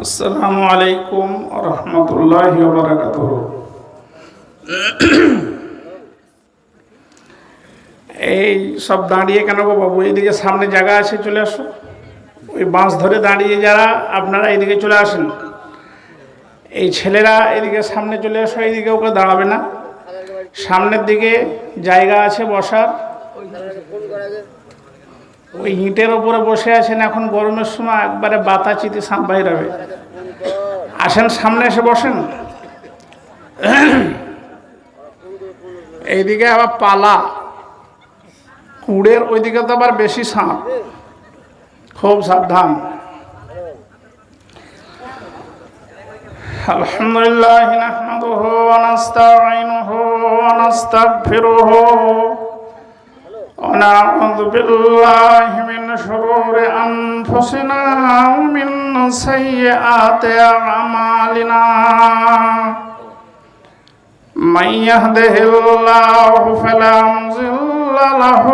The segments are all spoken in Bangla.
আসসালামু আলাইকুম রহমতুল্লাহ বারাকাত এই সব দাঁড়িয়ে কেন গো বাবু? এইদিকে সামনে জায়গা আছে, চলে আসো। ওই বাঁশ ধরে দাঁড়িয়ে যারা, আপনারা এইদিকে চলে আসেন। এই ছেলেরা এদিকে সামনে চলে আসো, এইদিকে ওকে দাঁড়াবে না। সামনের দিকে জায়গা আছে বসার। ওই ইঁটের ওপরে বসে আছেন এখন গরমের সময় একবারে বাতাচিতে সাপ বাইর হবে আসেন, সামনে এসে বসেন। এইদিকে আবার পালা। কুড়ের ওইদিকে তো আবার বেশি সাপ। খুব সাবধান। নাহমাদুহু ওয়া নাস্তাঈনুহু ওয়া নাস্তাগফিরুহু। ونعوذ بالله من شرور أنفسنا ومن سيئات أعمالنا من يهده الله فلا مضل له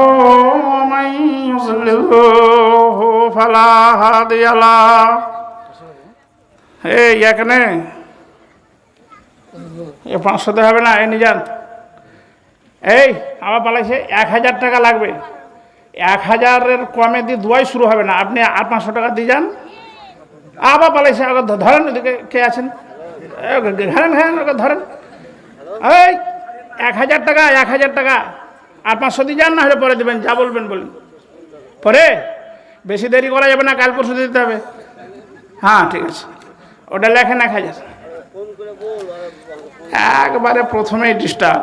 ومن يضلله فلا هادي له এই এখানে এ পাঁচশোতে হবে না এই নিজান এই, আমার পালাইছে এক হাজার টাকা লাগবে। এক হাজারের কমে দিয়ে দুয়াই শুরু হবে না। আপনি আট পাঁচশো টাকা দিয়ে যান। আবার পালাইছে ধরেন ওদিকে কে আছেন? ঘাড়েন ঘাড়েন ওকে ধরেন। এই, এক হাজার টাকা, এক হাজার টাকা। আট পাঁচশো দিয়ে যান, না হলে পরে দেবেন, যা বলবেন বলুন। পরে বেশি দেরি করা যাবে না, কাল পরশু দিতে হবে। হ্যাঁ ঠিক আছে। ওটা লেখেন এক হাজার। একবারে প্রথমেই ডিস্টার্ব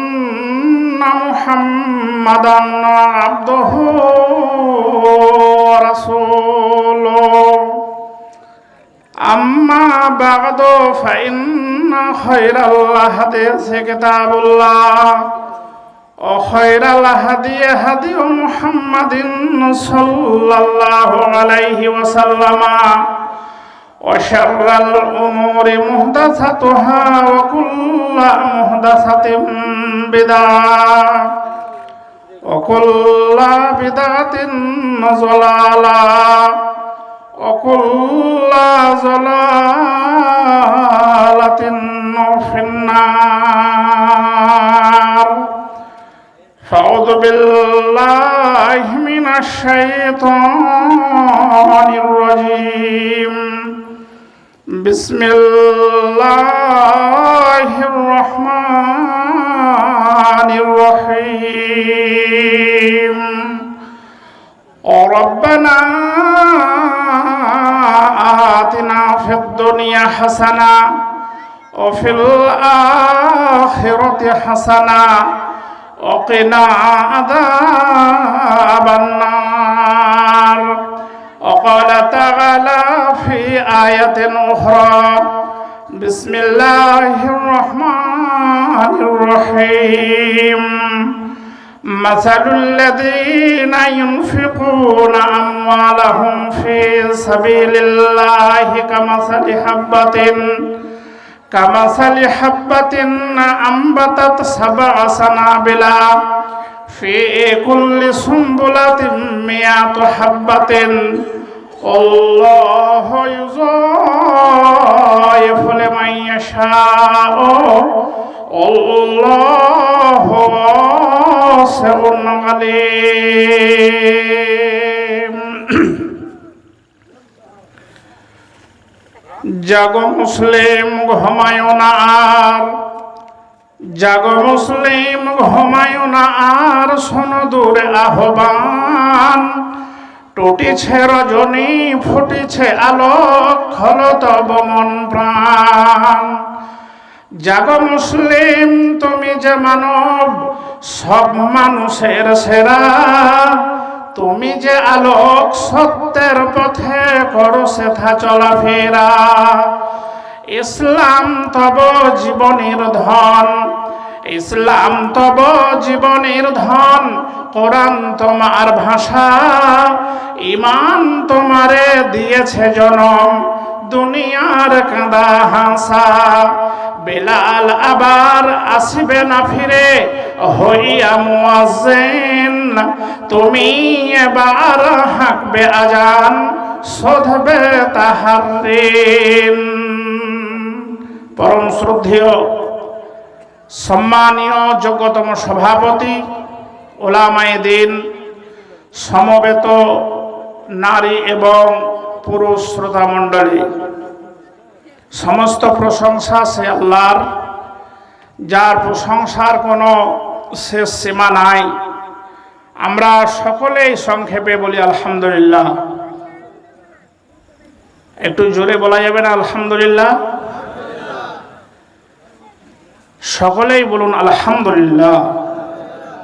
محمدا عبده ورسوله اما بعد فان خير الحديث كتاب الله وخير الهدي هدي محمد صلى الله عليه وسلم وشر الأمور محدثتها وكل محدثة بدعة وكل بدعة ضلالة وكل ضلالة في النار فأعوذ بالله من الشيطان الرجيم بسم الله الرحمن الرحيم. ربنا آتنا في الدنيا حسنة وفي الآخرة حسنة وقنا عذاب في آية أخرى بسم الله الرحمن الرحيم مثل الذين ينفقون أموالهم في سبيل الله كمثل حبة كمثل حبة أنبتت سبع سنابل في كل سنبلة مئة حبة الله يضاعف لمن يشاء الله واسع عليم জাগ মুসলিম ঘুমায় না আর জাগ মুসলিম ঘুমায় না আর শোন দূরে আহ্বান টুটিছে রজনী, ফুটিছে আলোক, হল তব মন প্রাণ। জাগ মুসলিম, তুমি যে মানব, সব মানুষের সেরা। তুমি যে আলোক, সত্যের পথে করো সেথা চলাফেরা ইসলাম তব জীবনের ধন ইসলাম তব জীবনের ধন, কোরআন তোমার ভাষা ইমান তোমারে দিয়েছে জনম, দুনিয়ার কাঁদা হাসা। বেলাল আবার আসবে না ফিরে, হইয়া মুয়াজ্জিন, তুমি এবার হাঁকবে আজান, শোধবে তাহার পরম শ্রদ্ধেয় সম্মানীয় যোগ্যতম সভাপতি, ওলামায়ে দিন, সমবেত নারী এবং পুরুষ শ্রোতা মণ্ডলী। সমস্ত প্রশংসা সে আল্লাহর, যার প্রশংসার কোনো শেষ সীমা নাই। আমরা সকলেই সংক্ষেপে বলি আলহামদুলিল্লাহ। একটু জোরে বলা যাবে না আলহামদুলিল্লাহ? সকলেই বলুন আলহামদুলিল্লাহ।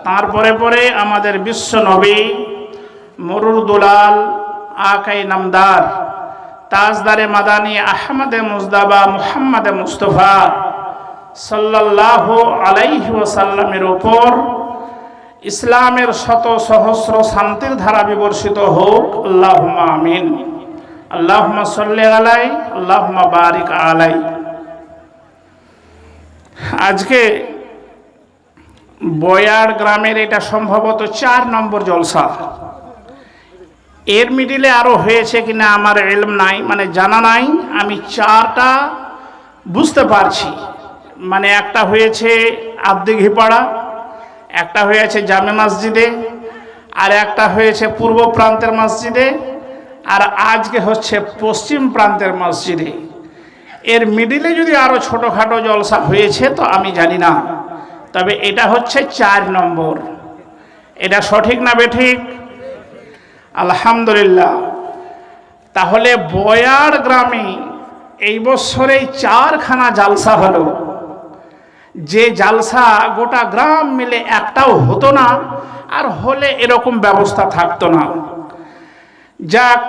তারপরে পরে আমাদের বিশ্ব নবী মরুর দুলাল আকাই নামদার, তাজদারে মাদানি আহমদে মুজদাবা মুহাম্মদে মুস্তফা সাল্লাল্লাহু আলাইহি ওয়াসাল্লামের ওপর ইসলামের শত সহস্র শান্তির ধারা বিবর্ষিত হোক, আল্লাহুম্মা আমিন। আল্লাহুম্মা সাল্লি আলাই আল্লাহুম্মা বারিক আলাই আজকে বয়ার গ্রামের এটা সম্ভবত চার নম্বর জলসা। এর মিডিলে আরও হয়েছে কিনা আমার এলম নাই মানে জানা নাই, আমি চারটা বুঝতে পারছি। মানে একটা হয়েছে আব্দিঘিপাড়া একটা হয়েছে জামে মসজিদে, আর একটা হয়েছে পূর্ব প্রান্তের মসজিদে, আর আজকে হচ্ছে পশ্চিম প্রান্তের মসজিদে। এর মিডিলে যদি আরও ছোটোখাটো জলসা হয়েছে তো আমি জানি না। তবে এটা হচ্ছে চার নম্বর। এটা সঠিক না বেঠিক? আলহামদুলিল্লাহ। তাহলে বয়ার গ্রামে এই বছরে চারখানা জালসা হলো। যে জালসা গোটা গ্রাম মিলে একটাও হতো না, আর হলে এরকম ব্যবস্থা থাকতো না। যাক,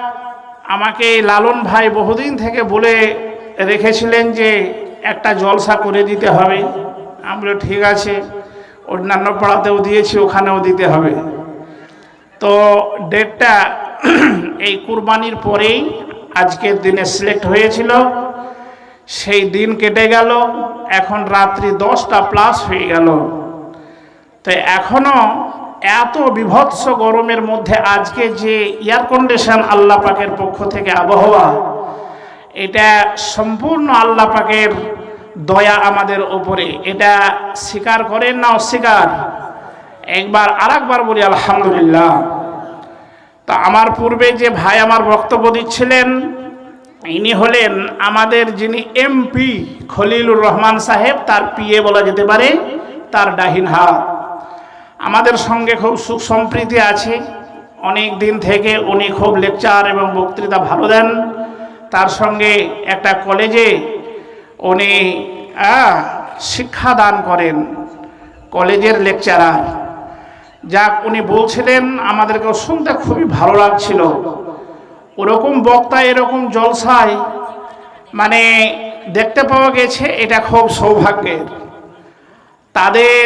আমাকে লালন ভাই বহুদিন থেকে বলে রেখেছিলেন যে একটা জলসা করে দিতে হবে। আমরা ঠিক আছে। অন্যান্য পাড়াতেও দিয়েছি, ওখানেও দিতে হবে। তো ডেটটা এই কুরবানির পরেই আজকের দিনে সিলেক্ট হয়েছিল। সেই দিন কেটে গেল, এখন রাত্রি দশটা প্লাস হয়ে গেল। তো এখনও এত বিভৎস গরমের মধ্যে আজকে যে এয়ার কন্ডিশন আল্লাহ পাকের পক্ষ থেকে আবহাওয়া এটা সম্পূর্ণ আল্লাহ পাকের দয়া আমাদের ওপরে এটা স্বীকার করেন না অস্বীকার? একবার আর একবার বলি, আলহামদুলিল্লাহ। তা আমার পূর্বে যে ভাই আমার বক্তব্য দিচ্ছিলেন, ইনি হলেন আমাদের যিনি এমপি খলিলুর রহমান সাহেব, তার পিএ বলা যেতে পারে, তার ডাহিন হাত। আমাদের সঙ্গে খুব সুখ সম্প্রীতি আছে। অনেক দিন থেকে উনি খুব লেকচার এবং বক্তৃতা ভালো দেন। তার সঙ্গে একটা কলেজে উনি শিক্ষা দান করেন, কলেজের লেকচারার। যাক, উনি বলছিলেন আমাদেরকে শুনতে খুবই ভালো লাগছিল। ওরকম বক্তা, এরকম জলসায় মানে দেখতে পাওয়া গেছে, এটা খুব সৌভাগ্যের। তাদের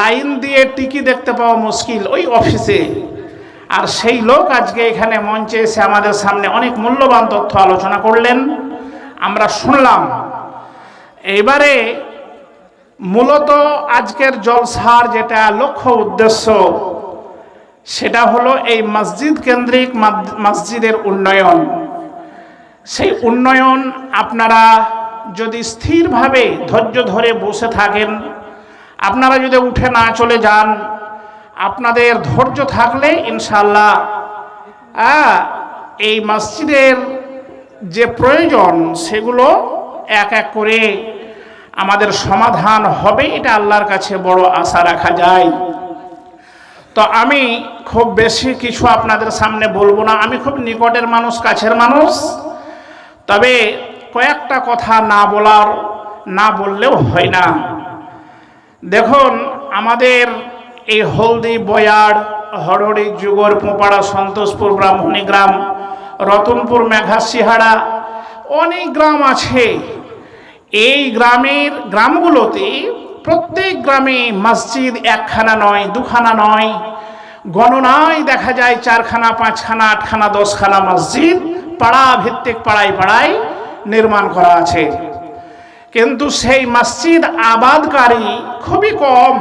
লাইন দিয়ে টিকি দেখতে পাওয়া মুশকিল, ওই অফিসে। আর সেই লোক আজকে এখানে মঞ্চে এসে আমাদের সামনে অনেক মূল্যবান তথ্য আলোচনা করলেন। আমরা শুনলাম, এবারে মূলত আজকের জলসার যেটা লক্ষ্য উদ্দেশ্য, সেটা হলো এই মসজিদ কেন্দ্রিক মসজিদের উন্নয়ন। সেই উন্নয়ন আপনারা যদি স্থিরভাবে ধৈর্য ধরে বসে থাকেন, আপনারা যদি উঠে না চলে যান আপনাদের ধৈর্য থাকলে ইনশাল্লাহ এই মসজিদের যে প্রয়োজন সেগুলো এক এক করে আমাদের সমাধান হবে, এটা আল্লাহর কাছে বড় আশা রাখা যায়। তো আমি খুব বেশি কিছু আপনাদের সামনে বলব না, আমি খুব নিকটের মানুষ, কাছের মানুষ। তবে কয়েকটা কথা না বলার, না বললেও হয় না। দেখুন, আমাদের এই হলদি বয়ার হরহরি যুগর পোপাড়া, সন্তোষপুর ব্রাহ্মণী গ্রাম, রতনপুর মেঘাসিহাড়া অনেক গ্রাম আছে। এই গ্রামের গ্রামগুলোতে প্রত্যেক গ্রামে মসজিদ একখানা নয়, দুখানা নয়। গণনায় দেখা যায় চারখানা, পাঁচখানা, আটখানা, দশখানা মসজিদ পাড়া ভিত্তিক পাড়ায় পাড়ায় নির্মাণ করা আছে। কিন্তু সেই মসজিদ আবাদকারী খুবই কম।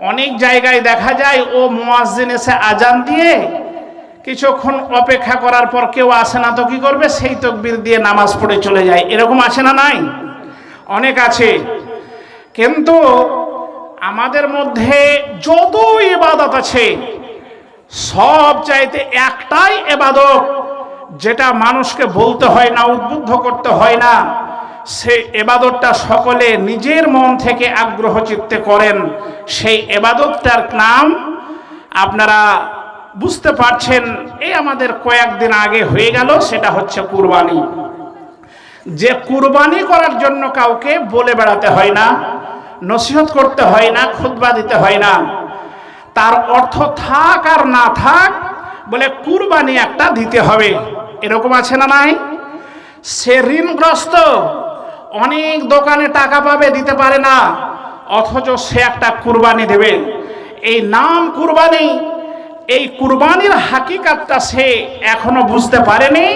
অনেক জায়গায় দেখা যায়, ও মুয়াজ্জিন এসে আজান দিয়ে কিছুক্ষণ অপেক্ষা করার পর কেউ আসে না, তো কি করবে? সেই তকবির দিয়ে নামাজ পড়ে চলে যায়। এরকম আছে না নাই? অনেক আছে। কিন্তু আমাদের মধ্যে যত ইবাদত আছে, সব চাইতে একটাই এবাদত যেটা মানুষকে বলতে হয় না, উদ্বুদ্ধ করতে হয় না। সে এবাদতটা সকলে নিজের মন থেকে আগ্রহ চিত্তে করেন। সেই এবাদতটার নাম আপনারা বুঝতে পারছেন এই আমাদের কয়েকদিন আগে হয়ে গেল, সেটা হচ্ছে কুরবানি। যে কুরবানি করার জন্য কাউকে বলে বেড়াতে হয় না, নসিহত করতে হয় না খুদবা দিতে হয় না। তার অর্থ থাক আর না থাক, বলে কুরবানি একটা দিতে হবে। এরকম আছে না নাই? সে ঋণগ্রস্ত অনেক দোকানে টাকা পাবে, দিতে পারে না। অথচ সে একটা কুরবানি দেবে। এই নাম কুরবানি, এই কুরবানির হাকিকাতটা সে এখনও বুঝতে পারেনি।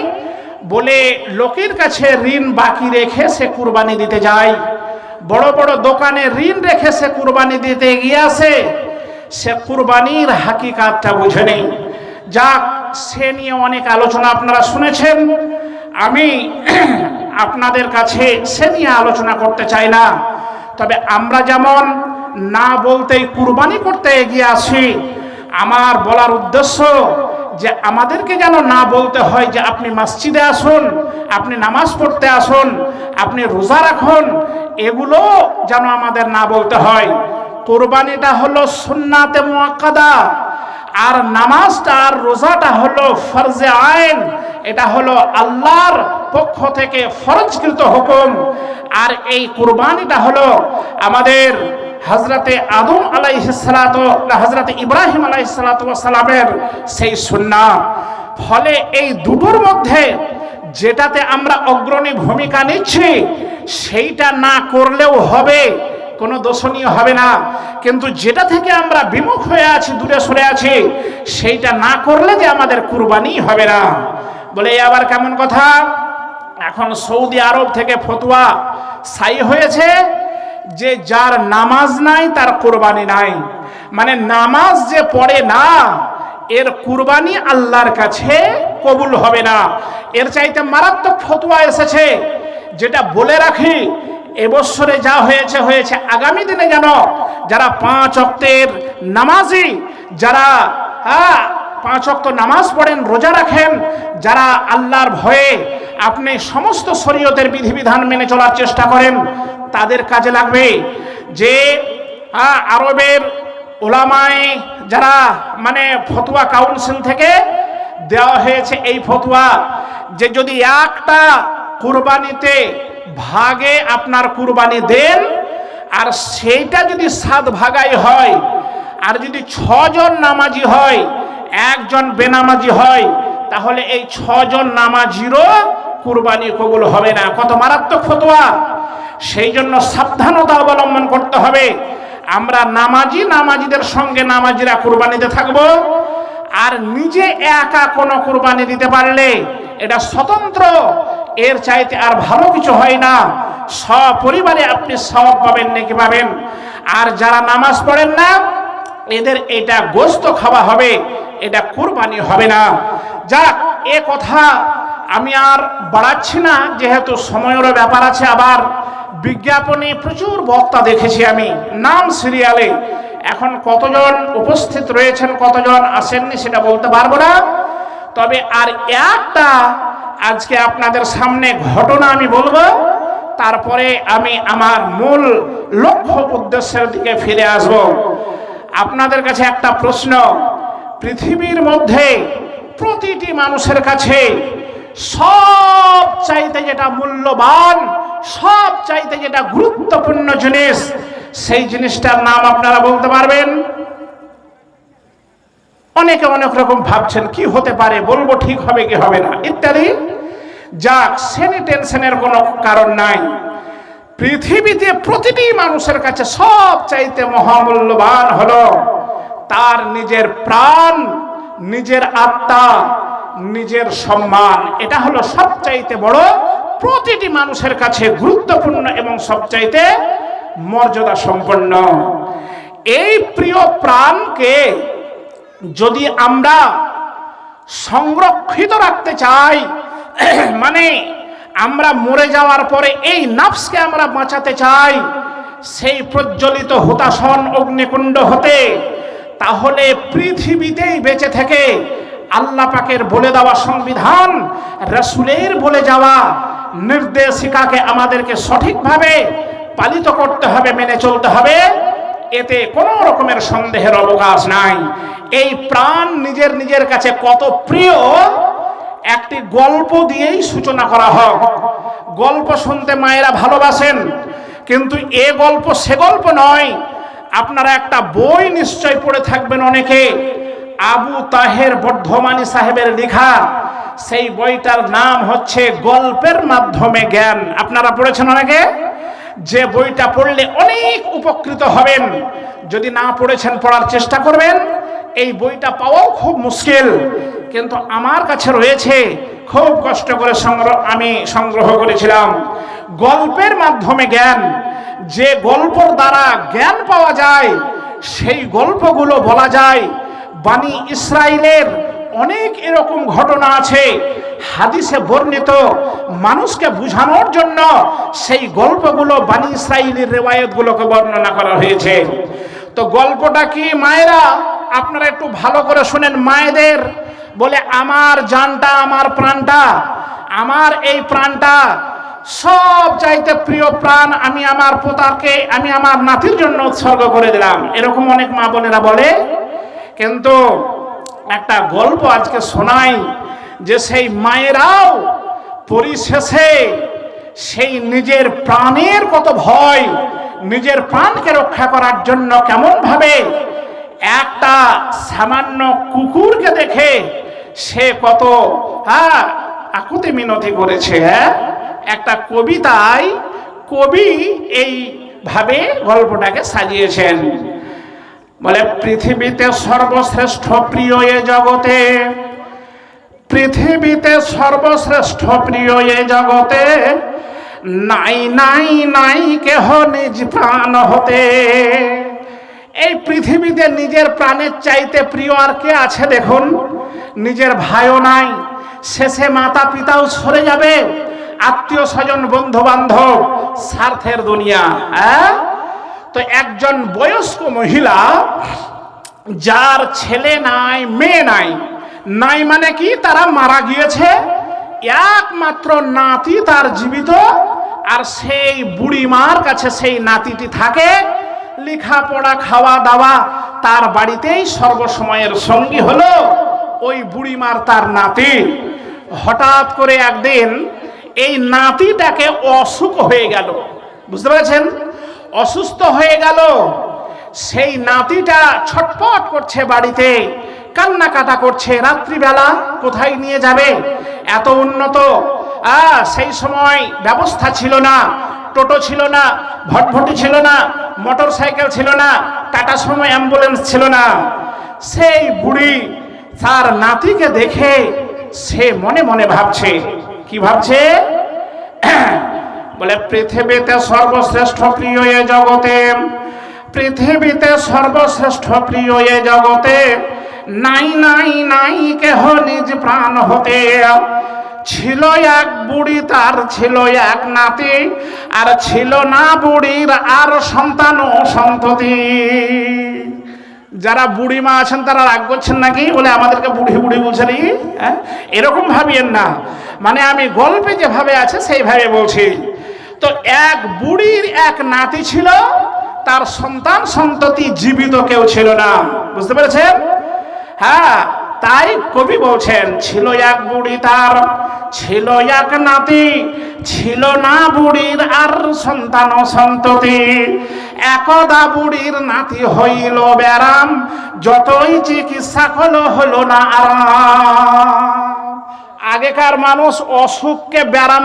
বলে লোকের কাছে ঋণ বাকি রেখে সে কুরবানি দিতে যায়। বড় বড় দোকানে ঋণ রেখে সে কুরবানি দিতে গিয়ে আসে সে কুরবানির হাকিকাতটা বুঝে নেই যাক, সে নিয়ে অনেক আলোচনা আপনারা শুনেছেন। আমি আপনাদের কাছে সে নিয়ে আলোচনা করতে চাই না তবে আমরা যেমন না বলতেই কুরবানি করতে এগিয়ে আসি, আমার বলার উদ্দেশ্য যে আমাদেরকে যেন না বলতে হয় যে আপনি মসজিদে আসুন, আপনি নামাজ পড়তে আসুন, আপনি রোজা রাখুন, এগুলো যেন আমাদের না বলতে হয়। কোরবানিটা হলো সুন্নাতে মুআক্কাদা আর নামাজটা আর রোজাটা হলো ফরজে আইন, এটা হলো আল্লাহর পক্ষ থেকে ফরজকৃত হুকুম। আর এই কুরবানিটা হলো আমাদের হজরতে আদম আলাইহিসালাত হজরতে ইব্রাহিম আলাইসালামের সেই সুন্না। ফলে এই দুটোর মধ্যে যেটাতে আমরা অগ্রণী ভূমিকা নিচ্ছি, সেইটা না করলেও হবে, কোনো দোষণীয় হবে না। কিন্তু যেটা থেকে আমরা বিমুখ হয়ে আছি, দূরে সরে আছি, সেইটা না করলে যে আমাদের কুরবানি হবে না। বলে আবার কেমন কথা? এখন সৌদি আরব থেকে ফতুয়া সাই হয়েছে যে যার নামাজ নাই, তার কোরবানি নাই। মানে নামাজ যে পড়ে না, এর কুরবানি আল্লাহর কাছে কবুল হবে না। এর চাইতে মারাত্মক ফতুয়া এসেছে, যেটা বলে রাখি এবছরে যা হয়েছে হয়েছে। আগামী দিনে যেন যারা পাঁচ অক্তের নামাজি, যারা হ্যাঁ পাঁচ অক্ত নামাজ পড়েন, রোজা রাখেন, যারা আল্লাহর ভয়ে আপনি সমস্ত শরীয়তের বিধিবিধান মেনে চলার চেষ্টা করেন, তাদের কাজে লাগবে যে আরবের ওলামায় যারা মানে ফতুয়া কাউন্সিল থেকে দেওয়া হয়েছে এই ফতুয়া, যে যদি একটা কুরবানিতে ভাগে আপনার কুরবানি দেন, আর সেইটা যদি সাত ভাগাই হয়, আর যদি ছজন নামাজি হয়, একজন বেনামাজি হয়, তাহলে এই ছজন নামাজিরও কুরবানি কবুল হবে না। কত মারাত্মক ফতোয়া। সেই জন্য সাবধানতা অবলম্বন করতে হবে। আমরা নামাজি নামাজিদের সঙ্গে নামাজিরা কুরবানিতে থাকব, আর নিজে একা কোনো কুরবানি দিতে পারলে এটা স্বতন্ত্র এর চাইতে আর ভালো কিছু হয় না। সপরিবারে আপনি সব পাবেন, নাকি পাবেন। আর যারা নামাজ পড়েন না, এদের এটা গোস্ত খাওয়া হবে, এটা কুরবানি হবে না। যাক, এ কথা আমি আর বাড়াচ্ছি না, যেহেতু সময়েরও ব্যাপার আছে আবার। বিজ্ঞাপনে প্রচুর বক্তা দেখেছি আমি, নাম সিরিয়ালে। এখন কতজন উপস্থিত রয়েছেন, কতজন আসেননি সেটা বলতে পারব না। তবে আর একটা আজকে আপনাদের সামনে ঘটনা আমি বলব। তারপরে আমি আমার মূল লক্ষ্য উদ্দেশ্যের দিকে ফিরে আসব। আপনাদের কাছে একটা প্রশ্ন, পৃথিবীর মধ্যে প্রতিটি মানুষের কাছে সব চাইতে যেটা মূল্যবান, সব চাইতে যেটা গুরুত্বপূর্ণ জিনিস, সেই জিনিসটার নাম আপনারা বলতে পারবেন অনেকে অনেক রকম ভাবছেন, কি হতে পারে, বলব ঠিক হবে কি হবে না। ইত্যাদি। যাক সেনি টেনশনের কোনো কারণ নাই। পৃথিবীতে প্রতিটি মানুষের কাছে সব চাইতে মহামূল্যবান হলো তার নিজের প্রাণ, নিজের আত্মা, নিজের সম্মান। এটা হলো সবচাইতে বড়, প্রতিটি মানুষের কাছে গুরুত্বপূর্ণ এবং সবচাইতে মর্যাদা সম্পন্ন এই প্রিয় প্রাণকে যদি আমরা সংরক্ষিত রাখতে চাই মানে আমরা মরে যাওয়ার পরে এই নাফসকে আমরা বাঁচাতে চাই, সেই প্রজ্বলিত হুতাসন অগ্নিকুণ্ড হতে, তাহলে পৃথিবীতেই বেঁচে থেকে আল্লাহ পাকের বলে দেওয়া সংবিধান, রসুলের বলে যাওয়া নির্দেশিকাকে আমাদেরকে সঠিকভাবে পালিত করতে হবে, মেনে চলতে হবে, এতে কোনো রকমের সন্দেহের অবকাশ নাই। এই প্রাণ নিজের নিজের কাছে কত প্রিয়, একটি গল্প দিয়েই সূচনা করা হোক। গল্প শুনতে মায়েরা ভালোবাসেন, কিন্তু এ গল্প সে গল্প নয়। আপনারা একটা বই নিশ্চয় পড়ে থাকবেন অনেকে, আবু তাহের বর্ধমানী সাহেবের লেখা। সেই বইটার নাম হচ্ছে গল্পের মাধ্যমে জ্ঞান। আপনারা পড়েছেন অনেকে? যে বইটা পড়লে অনেক উপকৃত হবেন। যদি না পড়েছেন, পড়ার চেষ্টা করবেন। এই বইটা পাওয়াও খুব মুশকিল। কিন্তু আমার কাছে রয়েছে, খুব কষ্ট করে সংগ্রহ, আমি সংগ্রহ করেছিলাম। গল্পের মাধ্যমে জ্ঞান, যে গল্পর দ্বারা জ্ঞান পাওয়া যায়, সেই গল্পগুলো বলা যায়। বাণী ইসরায়েলের অনেক এরকম ঘটনা আছে, হাদিসে বর্ণিত। মানুষকে বুঝানোর জন্য সেই গল্পগুলো বাণী ইসরায়েলের রেওয়ায়তগুলোকে বর্ণনা করা হয়েছে। তো গল্পটা কি মায়েরা আপনারা একটু ভালো করে শুনেন, মায়েদের বলে, আমার জানটা, আমার প্রাণটা, আমার এই প্রাণটা সব চাইতে প্রিয় প্রাণ আমি আমার পোতাকে, আমি আমার নাতির জন্য উৎসর্গ করে দিলাম। এরকম অনেক মা বোনেরা বলে। কিন্তু একটা গল্প আজকে শোনাই যে সেই মায়েরাও পরিশেষে সেই নিজের প্রাণের কত ভয়, নিজের প্রাণকে রক্ষা করার জন্য কেমন ভাবে একটা সামান্য কুকুরকে দেখে সে কত হ্যাঁ আকুতি মিনতি করেছে হ্যাঁ? একটা কবিতায় কবি এইভাবে গল্পটাকে সাজিয়েছেন। বলে, পৃথিবীতে সর্বশ্রেষ্ঠ প্রিয় এ জগতে, পৃথিবীতে সর্বশ্রেষ্ঠ প্রিয় এ জগতে, নাই নাই নাই কেহ নিজ প্রাণ হতে। এই পৃথিবীতে নিজের প্রাণের চাইতে প্রিয় আর কে আছে দেখুন? নিজের ভাইও নাই, শেষে মাতা পিতাও সরে যাবে আত্মীয় স্বজন বন্ধু বান্ধব স্বার্থের দুনিয়া হ্যাঁ? তো একজন বয়স্ক মহিলা, যার ছেলে নাই, মেয়ে নাই নাই মানে কি? তারা মারা গিয়েছে, একমাত্র নাতি তার জীবিত, আর সেই বুড়ি মার কাছে সেই নাতিটি থাকে লেখাপড়া খাওয়া দাওয়া তার বাড়িতেই সর্বসময়ের সঙ্গী হলো ওই বুড়িমার তার নাতি। হঠাৎ করে একদিন এই নাতিটাকে অসুখ হয়ে গেল। বুঝতে পেরেছেন? অসুস্থ হয়ে গেল। সেই নাতিটা ছটপট করছে বাড়িতে, কান্নাকাটা করছে, রাত্রিবেলা কোথায় নিয়ে যাবে? এত উন্নত। সেই সময় ব্যবস্থা ছিল না। টোটো ছিল না ভটভটি ছিল না মোটর সাইকেল ছিল না, টাটা সময় অ্যাম্বুলেন্স ছিল না। সেই বুড়ি তার নাতিকে দেখে সে মনে মনে ভাবছে, কি ভাবছে? বলে, পৃথিবীতে সর্বশ্রেষ্ঠ প্রিয় এ জগতে, পৃথিবীতে সর্বশ্রেষ্ঠ প্রিয় এ জগতে, নাই নাই নাই কেহ নিজ প্রাণ হতে ছিল এক বুড়ি, তার ছিল এক নাতি, আর ছিল না বুড়ির আর সন্তান ও সন্ততি। যারা বুড়ি মা আছেন, তারা রাগ করছেন নাকি? বলে আমাদেরকে বুড়ি বুড়ি বলছেন? হ্যাঁ? এরকম ভাবিয়েন না। মানে আমি গল্পে যেভাবে আছে, সেইভাবে বলছি। তো এক বুড়ির এক নাতি ছিল, তার সন্তান, সন্ততি জীবিত কেউ ছিল না। বুঝতে পেরেছেন? হ্যাঁ তাই কবি বলছেন, ছিল এক বুড়ি তার, ছিল এক নাতি, ছিল না বুড়ির আর সন্তান সন্ততি। একদা বুড়ির নাতি হইল ব্যারাম, যতই চিকিৎসা হলো হলো না আরাম। আগেকার মানুষ অসুখকে ব্যারাম